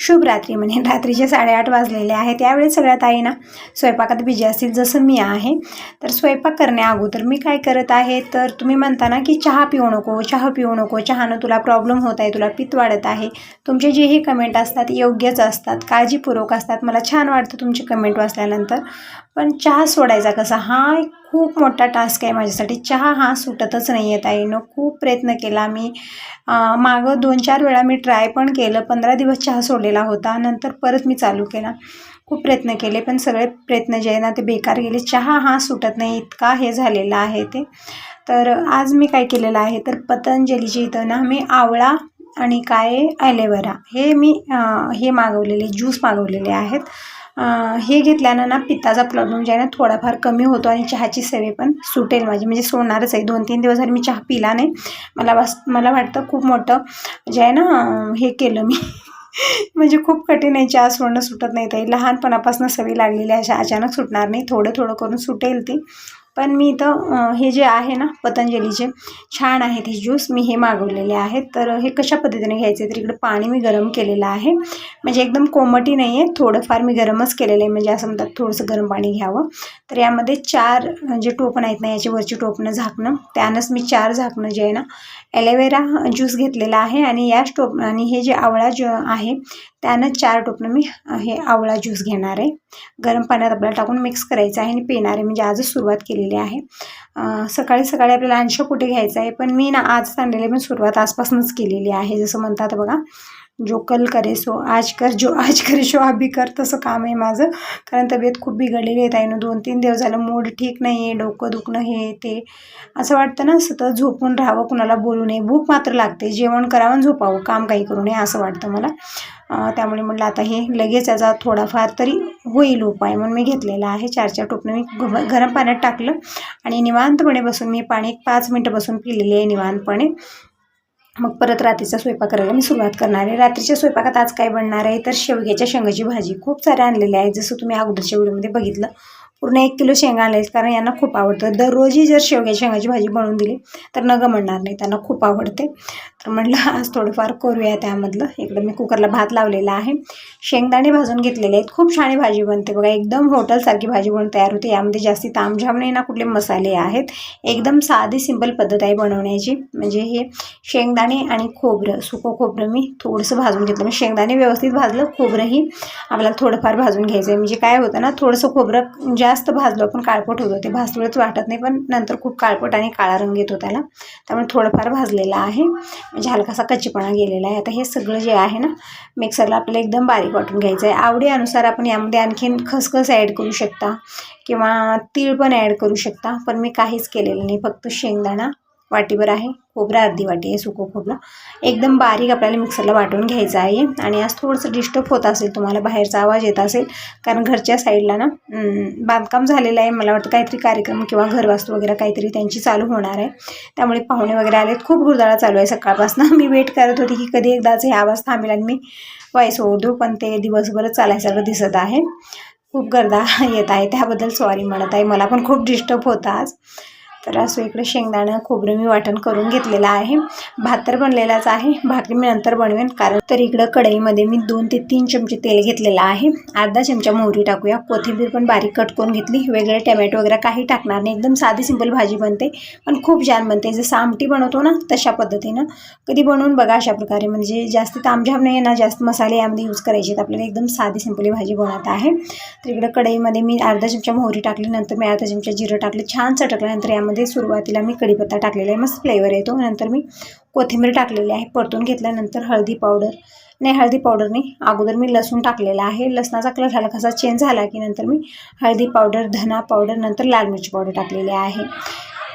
शुभ रात्री म्हणजे रात्रीचे साडेआठ वाजलेले आहेत त्यावेळेस सगळ्या ताईना स्वयंपाकात बिजी असतील जसं मी आहे. तर स्वयंपाक करण्या अगोदर मी काय करत आहे? तर तुम्ही म्हणता ना की चहा पिऊ नको चहा पिऊ नको चहानं तुला प्रॉब्लेम होत आहे तुला पित वाढत आहे. तुमचे जेही कमेंट असतात योग्यच असतात काळजीपूर्वक असतात. मला छान वाटतं तुमचे कमेंट वाचल्यानंतर. पण चहा सोडायचा कसा? हा एक खूप मोठा टास्क आहे माझ्यासाठी. चहा हा सुटतच नाही आहे ताईनं. खूप प्रयत्न केला मी. मागं दोन चार वेळा मी ट्राय पण केलं. पंधरा दिवस चहा सोडलेला होता. नंतर परत मी चालू केला. खूप प्रयत्न केले पण सगळे प्रयत्न जे आहे ना ते बेकार गेले. चहा हा सुटत नाही इतका हे झालेला आहे ते. तर आज मी काय केलेलं आहे तर पतंजलीच्या इथं ना मी आवळा आणि काय ॲलेवेरा हे मी हे मागवलेले ज्यूस मागवलेले आहेत. हे घेतल्यानं ना पित्ताचा प्रॉब्लेम जे आहे ना थोडाफार कमी होतो आणि चहाची सेवे पण सुटेल माझी. म्हणजे सोडणारच आहे. दोन तीन दिवस झाले मी चहा पिला नाही. मला वास मला वाटतं खूप मोठं जे आहे ना हे केलं मी. म्हणजे खूप कठीण आहे. चहा सोडणं सुटत नाही ते लहानपणापासून सवय लागलेली आहे. अशा अचानक सुटणार नाही. थोडं थोडं करून सुटेल ती. पण मी इथं हे जे आहे ना पतंजलीचे छान आहेत हे ज्यूस मी हे मागवलेले आहेत. तर हे कशा पद्धतीने घ्यायचे तर इकडे पाणी मी गरम केलेलं आहे. म्हणजे एकदम कोमटी नाही आहे. थोडंफार मी गरमच केलेलं आहे. म्हणजे असं म्हणतात थोडंसं गरम पाणी घ्यावं. तर यामध्ये चार जे टोपण आहेत ना याची वरची टोपणं झाकणं. त्यानंच मी चार झाकणं जे आहे ना ॲलोवेरा ज्यूस घेतलेला आहे आणि या टोप आणि हे जे आवळा ज्यू आहे त्यानं चार टोपणं मी हे आवळा ज्यूस घेणार आहे. गरम पाण्यात आपल्याला टाकून मिक्स करायचं आहे आणि पिणार आहे. म्हणजे आजच सुरुवात केलेली आहे. सकाळी सकाळी आपल्याला अंश कुठे घ्यायचं आहे? पण मी ना आज सांडलेली पण सुरुवात आजपासूनच केलेली आहे. जसं म्हणतात बघा जो कल करे सो आज कर जो आज करे सो अभी कर तसं काम आहे माझं. कारण तब्येत खूप बिघडलेली आहे ताईनं. दोन तीन दिवस झालं मूड ठीक नाही आहे डोकं दुखणं हे ते. असं वाटतं ना सतत झोपून राहावं कुणाला बोलू नये. भूक मात्र लागते. जेवण करावं आणि झोपावं. काम काही करू नये असं वाटतं मला. त्यामुळे म्हटलं आता हे लगेच याचा थोडाफार तरी होईल उपाय म्हणून मी घेतलेला आहे. चार चार टोपणं मी गरम पाण्यात टाकलं आणि निवांतपणे बसून मी पाणी एक पाच मिनटं बसून पिलेली आहे निवांतपणे. मग परत रात्रीचा स्वयंपाक करायला मी सुरुवात करणार आहे. रात्रीच्या स्वयंपाकात आज काय बनणार आहे? तर शेवग्याच्या शेंगाची भाजी. खूप साऱ्या आणलेल्या आहेत. जसं तुम्ही अगोदरच्या व्हिडिओमध्ये बघितलं पूर्ण एक किलो शेंगा आणले कारण यांना खूप आवडतं. दररोजही जर शेवग्याच्या शेंगाची भाजी बनवून दिली तर न म्हणणार नाही. त्यांना खूप आवडते. तर म्हटलं आज थोडंफार करूया त्यामधलं. इकडं मी कुकरला भात लावलेला आहे. शेंगदाणे भाजून घेतलेले आहेत. खूप छान भाजी बनते बघा. एकदम हॉटेलसारखी भाजी बनून तयार होते. यामध्ये जास्ती तामझाम नाही ना कुठले मसाले आहेत. एकदम साधी सिंपल पद्धत आहे बनवण्याची. म्हणजे हे शेंगदाणे आणि खोबरं सुकं खोबरं मी थोडंसं भाजून घेतलं. म्हणजे शेंगदाणे व्यवस्थित भाजलं खोबरंही आपल्याला थोडंफार भाजून घ्यायचं आहे म्हणजे काय होतं ना थोडंसं खोबरं जास्त भाजलं पण काळपट होतं. ते भाजतोळच वाटत नाही पण नंतर खूप काळपट आणि काळा रंग येतो त्याला. त्यामुळे थोडंफार भाजलेलं आहे. म्हणजे हलकासा कच्चीपणा गेलेला आहे. आता हे सगळं जे आहे ना मिक्सरला आपल्याला एकदम बारीक वाटून घ्यायचं आहे. आवडीनुसार आपण यामध्ये आणखीन खसखस ॲड करू शकता किंवा तीळ पण ॲड करू शकता पण मी काहीच केलेलं नाही. फक्त शेंगदाणा वाटीभर आहे. खोबरा अर्धी वाटी आहे सुको खोबरं. एकदम बारीक आपल्याला मिक्सरला वाटून घ्यायचं आहे. आणि आज थोडंसं डिस्टर्ब होत असेल तुम्हाला बाहेरचा आवाज येत असेल कारण घरच्या साईडला ना बांधकाम झालेलं आहे. मला वाटतं काहीतरी कार्यक्रम किंवा घरवास्तू वगैरे काहीतरी त्यांची चालू होणार आहे. त्यामुळे पाहुणे वगैरे आलेत. खूप गुरदाळा चालू आहे सकाळपासून. मी वेट करत होती की कधी एकदाच हे आवाज थांबेल आणि मी वाईस ओढू पण ते दिवसभरच चालायसारखं दिसत आहे. खूप गर्दा येत आहे. त्याबद्दल सॉरी म्हणत आहे. मला पण खूप डिस्टर्ब होतं आज. तर असं इकडे शेंगदाणं खोबरं मी वाटण करून घेतलेलं आहे. भात तर बनलेलाच आहे. भाकरी मी नंतर बनवेन कारण तर इकडं कढईमध्ये मी दोन ते तीन चमचे तेल घेतलेलं आहे. अर्धा चमचा मोहरी टाकूया. कोथिंबीर पण बारीक कट करून घेतली. वेगळे टमॅटो वगैरे काही टाकणार नाही. एकदम साधी सिंपल भाजी बनते. पण खूप छान बनते. जसं आमटी बनवतो ना तशा पद्धतीनं. कधी बनवून बघा अशा प्रकारे. म्हणजे जास्त तामझाम नाही ना जास्त मसाले यामध्ये यूज करायचे. आहेत आपल्याला एकदम साधी सिंपली भाजी बनवत आहे. तर इकडं कढईमध्ये मी अर्धा चमचा मोहरी टाकली. नंतर मी अर्धा चमचा जिरं टाकलं. छान चटकल्यानंतर यामध्ये सुरुवातीला मी कढीपत्ता टाकलेला आहे. मस्त फ्लेवर येतो. नंतर मी कोथिंबीर टाकलेली आहे. परतून घेतल्यानंतर हळदी पावडर नाही हळदी पावडर नाही. अगोदर मी लसूण टाकलेला आहे. लसणाचा कलर झाला कसा चेंज झाला की नंतर मी हळदी पावडर धना पावडर नंतर लाल मिरची पावडर टाकलेली आहे.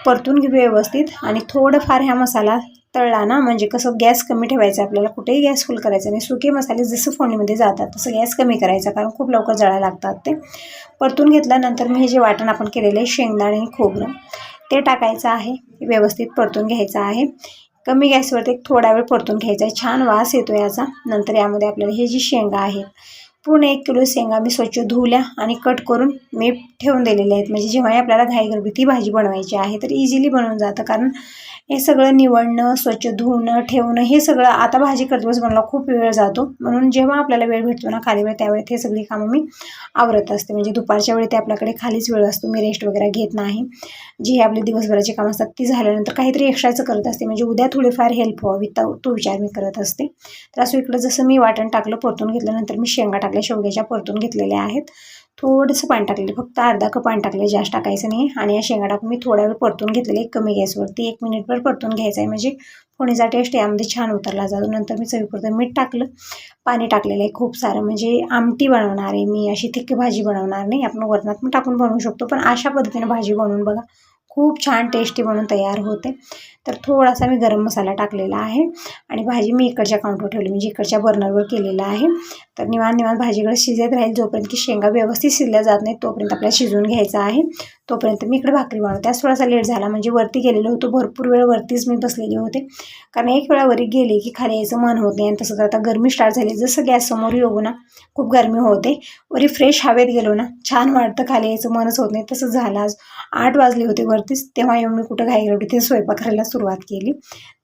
परतून घेऊ व्यवस्थित. आणि थोडंफार ह्या मसाला तळला ना म्हणजे कसं गॅस कमी ठेवायचा आपल्याला कुठेही गॅस फुल करायचा नाही. सुके मसाले जसं फोडणीमध्ये जातात तसं गॅस कमी करायचा कारण खूप लवकर जळायला लागतात ते. परतून घेतल्यानंतर मी हे जे वाटण आपण केलेलं आहे शेंगदाणे आणि खोबरं ते टाकायचं आहे व्यवस्थित परतून घ्यायचं आहे. कमी गॅसवरती एक थोडा वेळ परतून घ्यायचा आहे. छान वास येतो याचा. नंतर यामध्ये आपल्याला हे जी शेंगा आहेत पूर्ण एक किलो शेंगा मी स्वच्छ धुवल्या आणि कट करून मी ठेवून दिलेल्या आहेत. म्हणजे जेव्हाही आपल्याला घाई गडबडी भाजी बनवायची आहे तर इझिली बनवून जातं. कारण हे सगळं निवडणं स्वच्छ धुवणं ठेवणं हे सगळं आता भाजी करतोच बनवला खूप वेळ जातो. म्हणून जेव्हा आपल्याला वेळ भेटतो ना खाली वेळ त्यावेळेत हे सगळी कामं मी आवरत असते. म्हणजे दुपारच्या वेळी ते आपल्याकडे खालीच वेळ असतो मी रेस्ट वगैरे घेत नाही. जी आपले दिवसभराची कामं असतात ती झाल्यानंतर काहीतरी एक्स्ट्राचं करत असते. म्हणजे उद्या थोडीफार हेल्प व्हावी तो तो विचार मी करत असते. तर असं इकडं जसं मी वाटण टाकलं परतून घेतल्यानंतर मी शेंगा टाकल्या. शेवग्याच्या परतून घेतलेल्या आहेत. थोडंसं पाणी टाकलेलं फक्त अर्धा कप पाणी टाकले जास्त टाकायचं नाही. आणि या शेंगा टाकून मी थोडा वेळ परतून घेतलेले कमी गॅसवरती. एक मिनिटभर परतून घ्यायचं आहे. म्हणजे फोणीचा टेस्ट यामध्ये छान उतरला जातो. नंतर मी चवीपुरतं मीठ टाकलं. पाणी टाकलेलं आहे खूप सारं. म्हणजे आमटी बनवणार आहे मी. अशी थिक्की भाजी बनवणार नाही. आपण वरणात पण टाकून बनवू शकतो. पण अशा पद्धतीने भाजी बनवून बघा. खूप छान टेस्टी बनून तयार होते. तर थोडासा मी गरम मसाला टाकलेला आहे आणि भाजी मी इकडच्या काउंटवर ठेवली म्हणजे इकडच्या बर्नरवर केलेला आहे. तर निवान निवान भाजीकडे शिजत राहील जोपर्यंत की शेंगा व्यवस्थित शिजल्या जात नाही तोपर्यंत आपल्याला शिजवून घ्यायचा आहे. तोपर्यंत मी इकडे भाकरी बनवते त्याच थोडासा लेट झाला म्हणजे वरती गेलेलो होतो. भरपूर वेळ वरतीच मी बसलेली होते. कारण एक वेळा वरी गेले की खाली यायचं मन होत नाही. आणि तसंच आता गरमी स्टार्ट झाली. जसं गॅससमोर येऊ ना खूप गरमी होते. वरी फ्रेश हवेत गेलो ना छान वाटतं. खाली यायचं मनच होत नाही. तसं झालं आज आठ वाजले होते वरतीच. तेव्हा येऊन मी कुठं घाई गेलो ते स्वयंपाक करायला सुरुवात केली.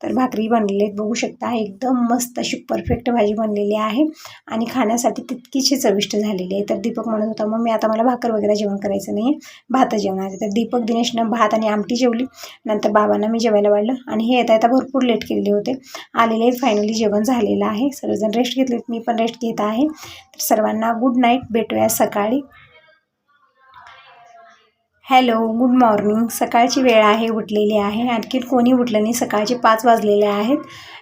तर भाकरी बनलेली आहेत बघू शकता एकदम मस्त अशी परफेक्ट भाजी बनलेली आहे. आणि खाण्यासाठी तितकीशी चविष्ट झालेली आहे. तर दीपक म्हणत होता मग मी आता मला भाकर वगैरे जेवण करायचं नाही आहे भात जेवणार तर दीपक दिनेशनं भात आणि आमटी जेवली. नंतर बाबांना मी जेवायला वाढलं आणि हे येता येता भरपूर लेट केलेले होते. आलेले आहेत फायनली जेवण झालेलं आहे. सर्वजण रेस्ट घेतलेत मी पण रेस्ट घेत आहे. तर सर्वांना गुड नाईट भेटूया सकाळी. Hello good morning. सकाळची वेळ आहे उठलेली आहे. आणखी कोणी उठलं नाही सकाळचे पाच वाजलेले आहेत.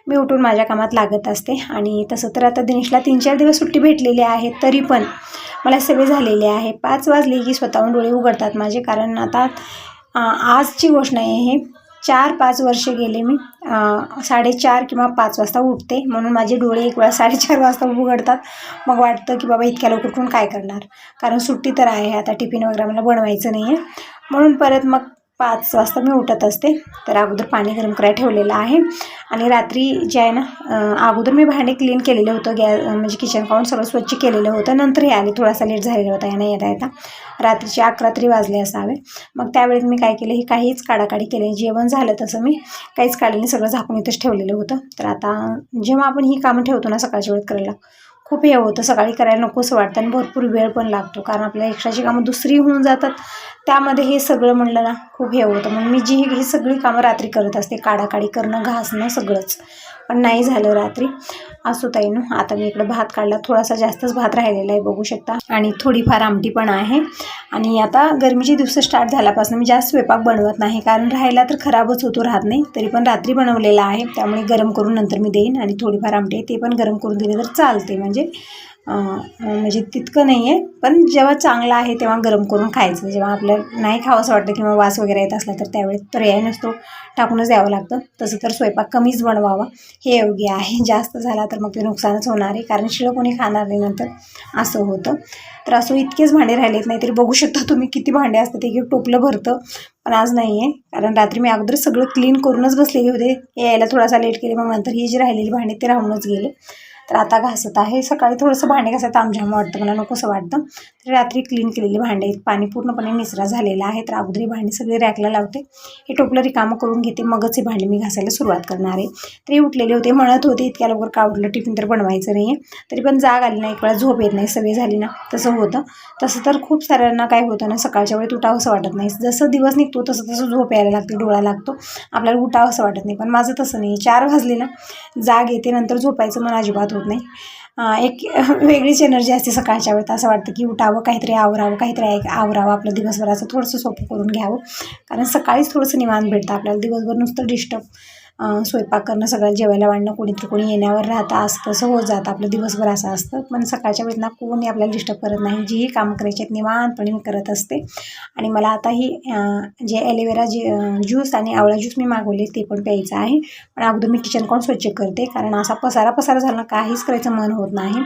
मी उठून माझ्या कामात लागत असते आणि तसं तर आता दिनेशला तीन चार दिवस सुट्टी भेटलेली आहे तरी पण मला सवय झालेली आहे. पाच वाजले की स्वतःहून डोळे उघडतात माझे कारण आता आजची गोष्ट नाही आहे हे चार पाच वर्ष गेले मी. साडेचार किंवा पाच वाजता उठते. म्हणून माझे डोळे एक वेळा साडेचार वाजता उघडतात. मग वाटतं की बाबा इतक्या लवकर उठून काय करणार? कारण सुट्टी तर आहे. आता टिफिन वगैरे मला बनवायचं नाही आहे म्हणून परत मग पाच वाजता मी उठत असते. तर अगोदर पाणी गरम करायला ठेवलेलं आहे. आणि रात्री जे आहे ना अगोदर मी भांडे क्लीन केलेलं होतं. गॅ म्हणजे किचन काउंट सगळं स्वच्छ केलेलं होतं. नंतर हे आले. थोडासा लेट झालेला होता. यानं येता येता रात्रीचे अकरा तरी वाजले असावे. मग त्यावेळेस मी काय केलं? हे काहीच काढाकाढी केले जेवण झालं तसं मी काहीच काढलं सगळं झाकून इथंच ठेवलेलं होतं. तर आता जेव्हा आपण ही कामं ठेवतो ना सकाळच्या वेळेत करायला खूप हे होतं. सकाळी करायला नकोसं वाटतं आणि भरपूर वेळ पण लागतो. कारण आपल्या एक्स्ट्राची कामं दुसरी होऊन जातात. त्यामध्ये हे सगळं म्हणलं ना खूप हे होतं. मग मी जी ही सगळी कामं रात्री करत असते काढाकाढी करणं घासणं सगळंच. पण नाही झालं रात्री. असो ताई ना आता मी इकडं भात काढला. थोडासा जास्तच भात राहिलेला आहे बघू शकता. आणि थोडीफार आमटी पण आहे. आणि आता गरमीचे दिवस स्टार्ट झाल्यापासून मी जास्त स्वयंपाक बनवत नाही. कारण राहायला तर खराबच होतो राहत नाही. तरी पण रात्री बनवलेला आहे. त्यामुळे गरम करून नंतर मी देईन. आणि थोडीफार आमटी ते पण गरम करून दिले तर चालते. म्हणजे म्हणजे तितकं नाही आहे पण जेव्हा चांगलं आहे तेव्हा गरम करून खायचं. जेव्हा आपल्याला नाही खावंसं वाटतं किंवा वास वगैरे येत असला तर त्यावेळेस पर्याय नसतो. टाकूनच द्यावं लागतं. तसं तर स्वयंपाक कमीच बनवावा. हे योग्य आहे. जास्त झाला तर मग ते नुकसानच होणार आहे. कारण शिळं कोणी खाणार नाही नंतर. असं होतं. तर असं इतकेच भांडे राहिलेत. नाही तरी बघू शकता तुम्ही किती भांडे असतात. एक टोपलं भरतं. पण आज नाही आहे कारण रात्री मी अगोदर सगळं क्लीन करूनच बसलेले होते. यायला थोडासा लेट केले. मग नंतर ही जी राहिलेली भांडे ते राहूनच गेले. तर आता घासत आहे. सकाळी थोडंसं भांडे घासायचं आमच्यामुळे वाटतं मला नकोसं वाटतं. तर रात्री क्लीन केलेली भांडे आहेत. पाणी पूर्णपणे निचरा झालेला आहे. तर अगोदरी भांडी सगळी रॅकला लावते. हे टोपलं रिकामं करून घेते. मगच ही भांडी मी घासायला सुरुवात करणार आहे. तरी उठलेले होते. म्हणत होते इतक्या लवकर का उठलं? टिफिन तर बनवायचं नाही आहे तरी पण जाग आली नाही. एक वेळा झोप येत नाही. सवय झाली ना. तसं होतं. तसं तर खूप साऱ्यांना काय होतं ना. सकाळच्या वेळेत उठावंसं वाटत नाही. जसं दिवस निघतो तसं तसं झोप यायला लागते. डोळा लागतो. आपल्याला उठावंसं वाटत नाही. पण माझं तसं नाही चार भाजले ना. जाग येते. नंतर झोपायचं मन अजिबात होत नाही. एक वेगळीच एनर्जी असते सकाळच्या वेळेत. असं वाटतं की उठावं काहीतरी आवरावं काहीतरी आवरावं आपलं दिवसभराचं थोडंसं सोपं करून घ्यावं. कारण सकाळीच थोडंसं निवांत भेटतं आपल्याला. दिवसभर नुसतं डिस्टर्ब स्वयंपाक करणं सगळं जेवायला वाढणं कोणीतरी कोणी येण्यावर राहतं असतं तसं होत जातं. आपलं दिवसभर असं असतं. पण सकाळच्या वेळेत ना कोणी आपल्याला डिस्टर्ब करत नाही. जीही कामं करायची आहेत निवांतपणे मी करत असते. आणि मला आता ही जे ॲलोवेरा जे ज्यूस आणि आवळा ज्यूस मी मागवले ते पण प्यायचं आहे. पण अगोदर मी किचन कोण स्वच्छ करते? कारण असा पसारा पसारा झाला काहीच करायचं मन होत नाही.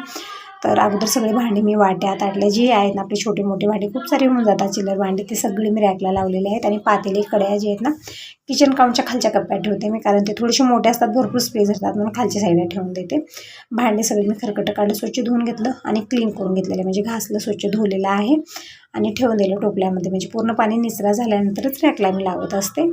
तर अगोदर सगळे भांडे मी वाट्या ताटल्या जे आहेत ना आपले छोटे मोठे भांडे खूप सारे होऊन जातात चिल्लर भांडे. ते सगळे मी रॅकला लावलेले आहेत आणि पातेले कड्या जे आहेत ना किचन काउंटच्या खालच्या कप्प्यात ठेवते मी कारण ते थोडेसे मोठे असतात भरपूर स्पेस असतात म्हणून खालच्या साईडला ठेवून देते. भांडे सगळे मी खरकटं काढलं स्वच्छ धुवून घेतलं आणि क्लीन करून घेतलेलं म्हणजे घासलं स्वच्छ धुवलेलं आहे आणि ठेवून दिलं टोपल्यामध्ये. म्हणजे पूर्ण पाणी निचरा झाल्यानंतरच रॅकला मी लावत असते.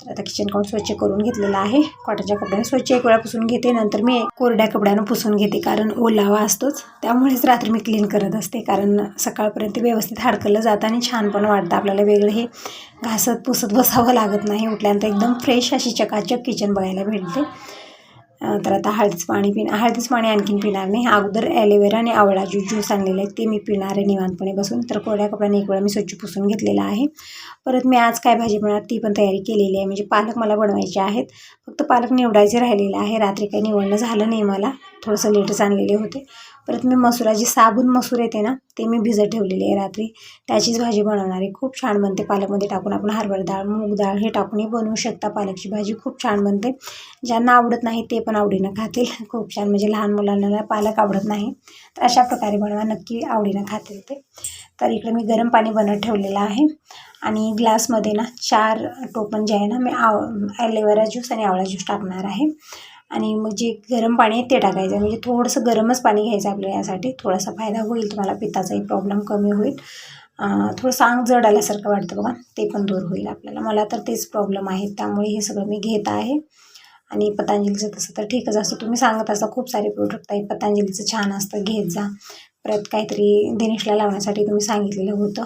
तर आता किचन काउंट स्वच्छ करून घेतलेलं आहे. कॉटनच्या कपड्याने स्वच्छ एक वेळा पुसून घेते नंतर मी कोरड्या कपड्यानं पुसून घेते कारण ओलावा असतोच. त्यामुळेच रात्री मी क्लीन करत असते कारण सकाळपर्यंत व्यवस्थित हाडकलं जातं आणि छान पण वाटतं. आपल्याला वेगळं हे घासत पुसत बसावं लागत नाही. उठल्यानंतर एकदम फ्रेश अशी चकाचक किचन बघायला भेटते. तर आता हळदीच पाणी पिण हळदीच पाणी आणखीन पिणार नाही. अगोदर ॲलोवेरा आणि आवळा ज्यूस ज्यूस आणलेले आहे ते मी पिणार आहे निवांतपणे बसून. तर कोरड्या कपड्याने एक वेळा मी स्वच्छ पुसून घेतलेला आहे. परत मी आज काय भाजी बनवणार ती पण तयारी केलेली आहे. म्हणजे पालक मला बनवायचे आहेत. फक्त पालक निवडायचे राहिलेलं आहे. रात्री काही निवडणं झालं नाही मला. थोडंसं लेटच आणलेले होते. परत मी मसुरा जी साबून मसूर येते ना ते मी भिजत ठेवलेली आहे रात्री. त्याचीच भाजी बनवणार आहे. खूप छान बनते. पालकमध्ये टाकून आपण हरभरा डाळ मूग डाळ हे टाकूनही बनवू शकता. पालकची भाजी खूप छान बनते. ज्यांना आवडत नाही ते पण आवडीनं खातील. खूप छान. म्हणजे लहान मुलांना पालक आवडत नाही. तर अशा प्रकारे बनवा. नक्की आवडीनं खातील ते. तर इकडे मी गरम पाणी बनत ठेवलेलं आहे. आणि ग्लासमध्ये ना चार टोपण जे आहे ना मी आव ॲलोवेरा ज्यूस आणि आवळा ज्यूस टाकणार आहे. आणि मग जे गरम पाणी आहे ते टाकायचं. म्हणजे थोडंसं गरमच पाणी घ्यायचं आपल्याला यासाठी. थोडासा फायदा होईल तुम्हाला पित्ताचाही प्रॉब्लेम कमी होईल. थोडंसं अंग जड आल्यासारखं वाटतं बघा ते पण दूर होईल आपल्याला. मला तर तेच प्रॉब्लेम आहेत त्यामुळे हे सगळं मी घेत आहे. आणि पतंजलीचं तसं तर ठीकच असतं. तुम्ही सांगत असता खूप सारे प्रोडक्ट आहेत पतंजलीचं छान असतं. घेत जा. परत काहीतरी दिनेशला लावण्यासाठी तुम्ही सांगितलेलं होतं.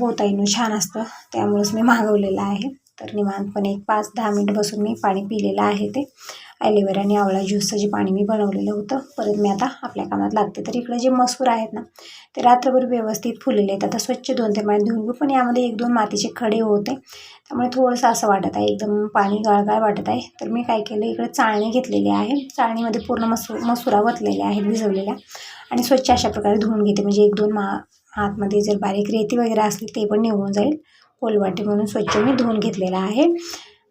होत आहे छान असतं. त्यामुळेच मी मागवलेलं आहे. तर निवांतपणे एक पाच दहा मिनिट बसून मी पाणी पिलेलं आहे ते. ॲलोवेरा आणि आवळा ज्यूसचं जे पाणी मी बनवलेलं होतं परत मी आता आपल्या कामात लागते. तर इकडे जे मसूर आहेत ना ते रात्रभर व्यवस्थित फुललेले आहेत. आता स्वच्छ दोन ते पाणी धुवून पण यामध्ये एक दोन मातीचे खडे होते. त्यामुळे थोडंसं असं वाटत आहे एकदम पाणी गाळगाळ वाटत आहे. तर मी काय केलं इकडे चाळणी घेतलेली आहे. चाळणीमध्ये पूर्ण मसू मसुरा वतलेल्या आहेत भिजवलेल्या. आणि स्वच्छ अशा प्रकारे धुवून घेते. म्हणजे एक दोन मा आतमध्ये जर बारीक रेती वगैरे असली ते पण निघून जाईल. ओलवाटी म्हणून स्वच्छ मी धुवून घेतलेलं आहे.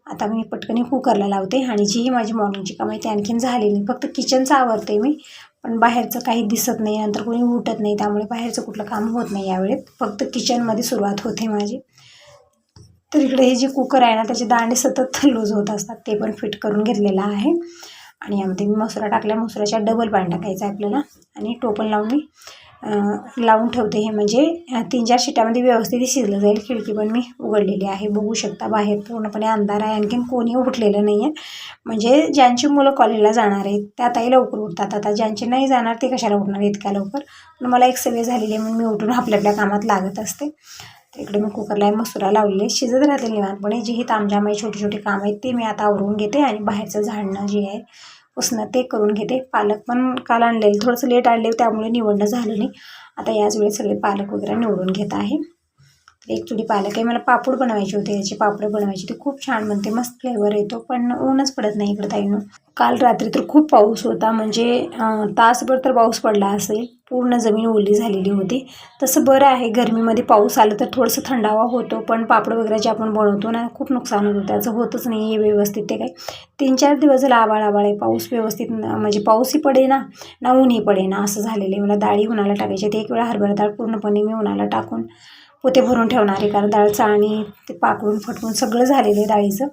आता मी पटकन कुकरला लावते. आणि जी ही माझी मॉर्निंगची कामं आहे ती आणखीन झाली नाही. फक्त किचनचं आवरते मी. पण बाहेरचं काही दिसत नाही. नंतर कोणी उठत नाही. त्यामुळे बाहेरचं कुठलं काम होत नाही यावेळेत फक्त किचनमध्ये सुरुवात होते माझी. तर इकडे हे जे कुकर आहे ना त्याचे दांडे सतत लूज होत असतात. ते पण फिट करून घेतलेलं आहे. आणि यामध्ये मी मसुरा टाकल्या. मसुराच्या डबल पाणी टाकायचं आहे आपल्याला. आणि टोपण लावून मी लावून ठेवते हे म्हणजे तीन चार शिट्यामध्ये व्यवस्थित शिजलं जाईल. खिडकी पण मी उघडलेली आहे. बघू शकता बाहेर पूर्णपणे अंधार आहे. आणखीन कोणी उठलेलं नाही आहे म्हणजे ज्यांची मुलं कॉलेजला जाणार आहेत त्या आताही लवकर उठतात. आता ज्यांचे नाही जाणार ते कशाला उठणार इतक्या लवकर? पण मला एक सवय झालेली आहे. म्हणून मी उठून आपल्या आपल्या कामात लागत असते. इकडे मी कुकरला मसुरा लावलेले. शिजत राहते निवांतपणे. जी ही तामझामाई छोटी छोटी कामं आहेत ते मी आता आवरून घेते आणि बाहेरचं झाडणं जे आहे पुसणं ते करून घेते. पालक पण काल आणलेलं थोडंसं लेट आणले त्यामुळे निवडणं झालं नाही. आता याच वेळेस सगळे पालक वगैरे निवडून घेत आहे. तर एक चुडी पालक आहे. मला पापड बनवायचे होते. याचे पापड बनवायचे. ते खूप छान बनते. मस्त फ्लेवर येतो. पण ऊनच पडत नाही इकडं ताईनं. काल रात्री तर खूप पाऊस होता. म्हणजे तासभर तर पाऊस पडला असेल. पूर्ण जमीन ओली झालेली होती. तसं बरं आहे गरमीमध्ये पाऊस आला तर थोडंसं थंडावा होतो पण पापड वगैरे जे आपण बनवतो ना खूप नुकसान होतं त्याचं होतच नाही आहे व्यवस्थित ते काय तीन चार दिवस झाला आबाळ आबाळ आहे पाऊस व्यवस्थित म्हणजे पाऊसही पडे ना ना ऊनही पडे ना असं झालेलं आहे. मला डाळी उन्हाला टाकायची ते एक वेळा हरभरा डाळ पूर्णपणे मी उन्हाला टाकून पोते भरून ठेवणार आहे कारण डाळ चाळणी ते पाकडून फटवून सगळं झालेलं आहे डाळीचं.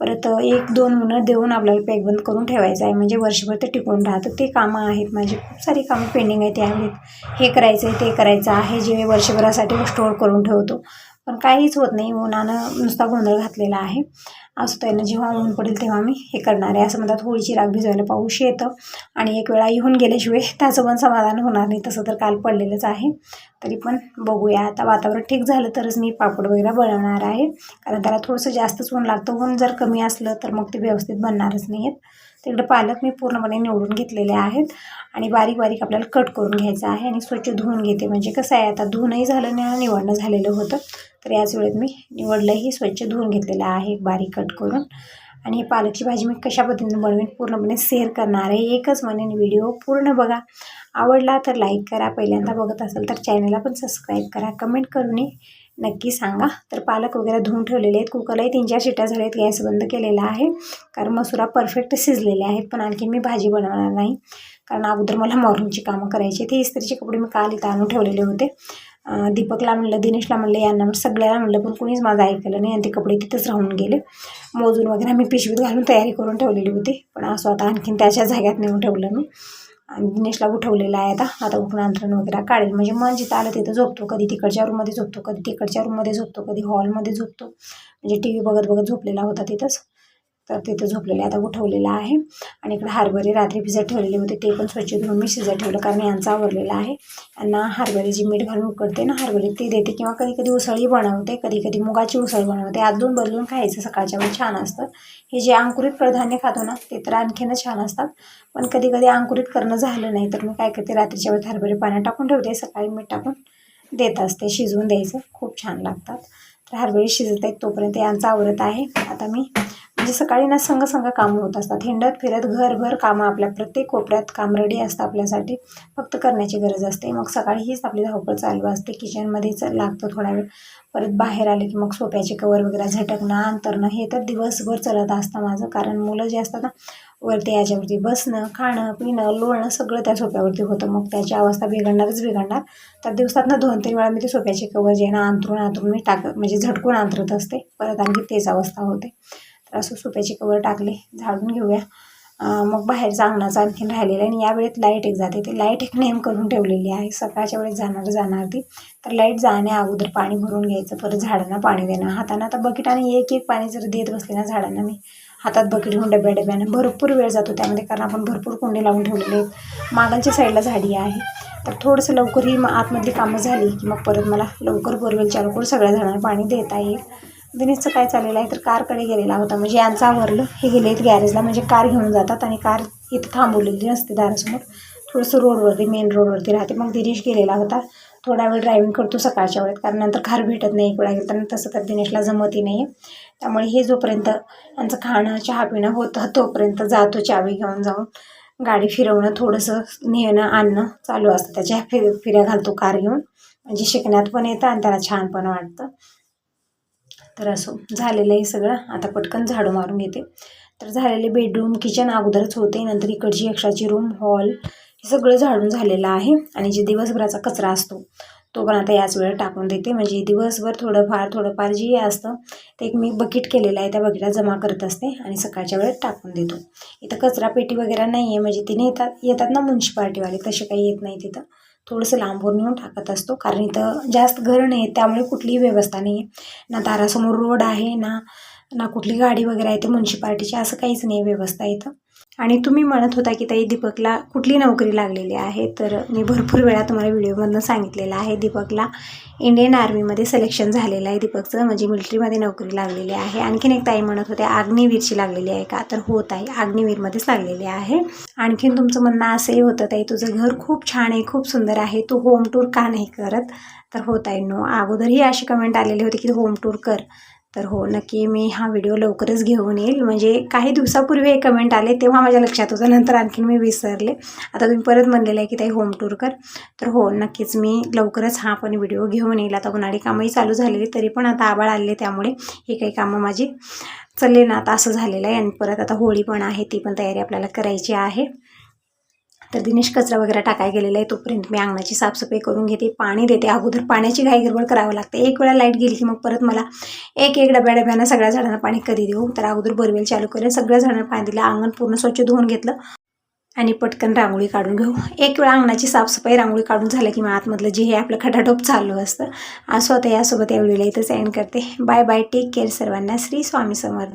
परत एक दोन मुलं देऊन आपल्याला पॅकबंद करून ठेवायचं आहे. म्हणजे वर्षभर ते टिकून राहतं. ते कामं आहेत. माझी खूप सारी कामं पेंडिंग आहेत. त्यावेळेत हे करायचं आहे ते करायचं आहे. जे मी वर्षभरासाठी स्टोअर करून ठेवतो. पण काहीच होत नाही. उन्हानं नुसता गोंधळ घातलेला आहे. असं त्यानं जेव्हा ऊन पडेल तेव्हा मी हे करणार आहे. असं म्हणतात होळीची राग भिजवायला पाऊस येतं आणि एक वेळा येऊन गेल्याशिवाय त्याचं पण समाधान होणार नाही. तसं तर काल पडलेलंच आहे. तरी पण बघूया. आता वातावरण ठीक झालं तरच मी पापड वगैरे बनवणार आहे. कारण त्याला थोडंसं जास्तच ऊन लागतं. ऊन जर कमी असलं तर मग ते व्यवस्थित बनणारच नाही आहेत तिकडे पालक मी पूर्णपणे निवडून घेतलेले आहेत आणि बारीक बारीक आपल्याला कट करून घ्यायचं आहे आणि स्वच्छ धुवून घेते. म्हणजे कसं आहे आता धुवूनही झालं नाही आणि निवडणं झालेलं होतं. तर याच वेळेत मी निवडलंही स्वच्छ धुवून घेतलेलं आहे बारीक कट करून. आणि ही पालकची भाजी मी कशा पद्धतीने बनवेन पूर्णपणे शेअर करणार आहे. एकच म्हणेन व्हिडिओ पूर्ण बघा. आवडला तर लाईक करा. पहिल्यांदा बघत असेल तर चॅनलला पण सबस्क्राईब करा. कमेंट करून नक्की सांगा. तर पालक वगैरे धुवून ठेवलेले आहेत. कुकरलाही तीन चार शिट्या झाल्या आहेत. गॅस बंद केलेला आहे. कारण मसुरा परफेक्ट शिजलेले आहेत. पण आणखी मी भाजी बनवणार नाही. कारण अगोदर मला मॉर्निंगची कामं करायची ते इस्त्रीचे कपडे मी काल इथं आणून ठेवलेले होते. दीपकला म्हणलं दिनेशला म्हणलं यांना म्हणलं सगळ्याला म्हणलं पण कुणीच माझं ऐकलं नाही. आणि ते कपडे तिथंच राहून गेले. मोजून वगैरे आम्ही पिशवीत घालून तयारी करून ठेवलेली होती. पण असं आता आणखीन त्याच्या जाग्यात नेऊन ठेवलं मी. आणि दिनेशला उठवलेला आहे आता. आता उठून अंतरण वगैरे काढेल. म्हणजे मन जिथं आलं तिथं झोपतो कधी तिकडच्या रूममध्ये झोपतो कधी तिकडच्या रूममध्ये झोपतो कधी हॉलमध्ये झोपतो. म्हणजे टी व्ही बघत बघत झोपलेला होता तिथंच. तर तिथं झोपलेले आता उठवलेलं आहे. आणि इकडे हरभरे रात्री भिजत ठेवलेले होते. ते पण स्वच्छ धुवून मी शिजत ठेवलं कारण यांचा आवरलेला आहे. यांना हरभऱ्याची जी मीठ घालून उकडते ना. हरभरे ती देते किंवा कधी कधी उसळी बनवते. कधी कधी मुगाची उसळ बनवते. अजून बदलून खायचं. सकाळच्या वेळी छान असतं. हे जे अंकुरित कडधान्य खातो ना ते तर आणखीनच छान असतात. पण कधी कधी अंकुरित करणं झालं नाही तर मी काय करते रात्रीच्या वेळेत हरभरे पाण्यात टाकून ठेवते. सकाळी मीठ टाकून देत असते. शिजवून द्यायचं. खूप छान लागतात. तर हरभरे शिजत आहेत तोपर्यंत यांचा आवरत आहे. आता मी म्हणजे सकाळी ना संघ संघ कामं होत असतात. हिंडत फिरत घरभर कामं आपल्या प्रत्येक कोपऱ्यात काम रेडी असतं आपल्यासाठी. फक्त करण्याची गरज असते. मग सकाळी हीच आपली धावपळ चालू असते. किचनमध्येच लागतं थोडा वेळ. परत बाहेर आले की मग सोप्याचे कवर वगैरे झटकणं अंतरणं हे तर दिवसभर चालत असतं माझं. कारण मुलं जे असतात ना वरती याच्यावरती बसणं खाणं पिणं लोळणं सगळं त्या सोप्यावरती होतं. मग त्याची अवस्था बिघडणारच बिघडणार. तर दिवसातनं दोन तीन वेळा मी ते सोप्याचे कवर जे ना अंतरून अंतरून मी टाक म्हणजे झटकून अंतरत असते. परत आणखी तेच अवस्था होते. असं कवर टाकले झाडून घेऊया. मग बाहेरचा अंगणाचा आणखीन राहिलेलं आहे आणि या वेळेत लाइट एक जाते. ते लाइट एक नेम करून ठेवलेली आहे. सकाळच्या वेळेस जाणार जाणार ती. तर लाइट जाण्या अगोदर पाणी भरून घ्यायचं परत झाडांना पाणी देणं. हातानं आता बकेटाने एक एक पाणी जर देत बसले ना झाडांना मी हातात बकेट घेऊन डब्या डब्याने भरपूर वेळ जातो त्यामध्ये कारण आपण भरपूर कुंडे लावून ठेवलेले आहेत. मागांच्या साईडला झाडी आहे. तर थोडंसं लवकर ही आतमधली कामं झाली की मग परत मला लवकर बोरवेल चालू सगळ्या झाडांना पाणी देता येईल. दिनेशचं काय चाललेलं आहे तर कारकडे गेलेला होता. म्हणजे यांचं आवरलं. हे गेले आहेत गॅरेजला म्हणजे कार घेऊन जातात आणि कार इथं थांबवलेली नसते दारासमोर. थोडंसं रोडवरती मेन रोडवरती राहते. मग दिनेश गेलेला होता. थोडा वेळ ड्रायव्हिंग करतो सकाळच्या वेळेत. कारण नंतर कार भेटत नाही एक वेळा गेलं तर. तसं तर दिनेशला जमतही नाही त्यामुळे हे जोपर्यंत यांचं खाणं चहा पिणं होतं तोपर्यंत जातो चावी घेऊन जाऊन. गाडी फिरवणं थोडंसं नेणं आणणं चालू असतं. त्याच्या फिर फिऱ्या घालतो कार घेऊन. म्हणजे शिकण्यात पण येतं आणि त्याला छान पण वाटतं. तर असो झालेलं आहे सगळं. आता पटकन झाडू मारून घेते. तर झालेले बेडरूम किचन अगोदरच होते. नंतर इकडची यक्षाची रूम हॉल हे सगळं झाडून झालेलं आहे. आणि जे दिवसभराचा कचरा असतो तो पण आता याच वेळेत टाकून देते. म्हणजे दिवसभर थोडंफार थोडंफार जे असतं ते एक मी बकेट केलेलं आहे. त्या बकेटात जमा करत असते आणि सकाळच्या वेळेत टाकून देतो. इथं कचरा पेटी वगैरे नाही आहे म्हणजे तिने येतात येतात ना म्युन्सिपाल्टीवाले तसे काही येत नाही तिथं. थोडंसं लांबून येऊन टाकत असतो. कारण इथं जास्त घर नाही त्यामुळे कुठलीही व्यवस्था नाही आहे ना दारासमोर रोड आहे ना ना कुठली गाडी वगैरे आहे ते म्युन्सिपाल्टीची असं काहीच नाही व्यवस्था इथं. आणि तुम्ही म्हणत होता की ताई दीपकला कुठली नोकरी लागलेली आहे तर मी भरपूर वेळा तुम्हाला व्हिडिओमधनं सांगितलेलं आहे. दीपकला इंडियन आर्मीमध्ये सिलेक्शन झालेलं आहे दीपकचं म्हणजे मिलिटरीमध्ये नोकरी लागलेली आहे. आणखीन एक ताई म्हणत होत्या आग्नेवीरची लागलेली आहे का? तर हो ताई अग्निवीरमध्येच लागलेली आहे. आणखीन तुमचं म्हणणं असंही होतं ताई तुझं घर खूप छान आहे खूप सुंदर आहे तू होम टूर का नाही करत? तर हो ताई नो अगोदरही अशी कमेंट आलेली होती की होम टूर कर. तर हो नक्की मी हा व्हिडिओ लवकरच घेऊन येईल. म्हणजे काही दिवसापूर्वी हे कमेंट आले तेव्हा माझ्या लक्षात होतं. नंतर आणखीन मी विसरले. आता तुम्ही परत म्हणलेलं आहे की ताई होम टूर कर. तर हो नक्कीच मी लवकरच हा पण व्हिडिओ घेऊन येईल. आता उन्हाळी कामंही चालू झालेली तरी पण आता आबाळ आले त्यामुळे ही काही कामं माझी चालले ना. आता असं झालेलं आहे आणि परत आता होळी पण आहे ती पण तयारी आपल्याला करायची आहे. तर दिनेश कचरा वगैरे टाकाय गेलेला आहे तोपर्यंत मी अंगणाची साफसफाई करून घेते पाणी देते. अगोदर पाण्याची घाई गडबड करावं लागते. एक वेळा लाइट गेली की मग परत मला एक एक डब्या डब्यानं सगळ्या झाडांना पाणी कधी देऊ? तर अगोदर बोरवेल चालू करेल सगळ्या झाडांना पाणी दिलं अंगण पूर्ण स्वच्छ धुवून घेतलं आणि पटकन रांगोळी काढून घेऊ. एक वेळा अंगणाची साफसफाई रांगोळी काढून झालं की मग आतमधलं जे हे आपलं खटाटोप चालू असतं असं होतं. यासोबत या व्हिडिओला इथंच एंड करते. बाय बाय टेक केअर सर्वांना. श्री स्वामी समर्थ.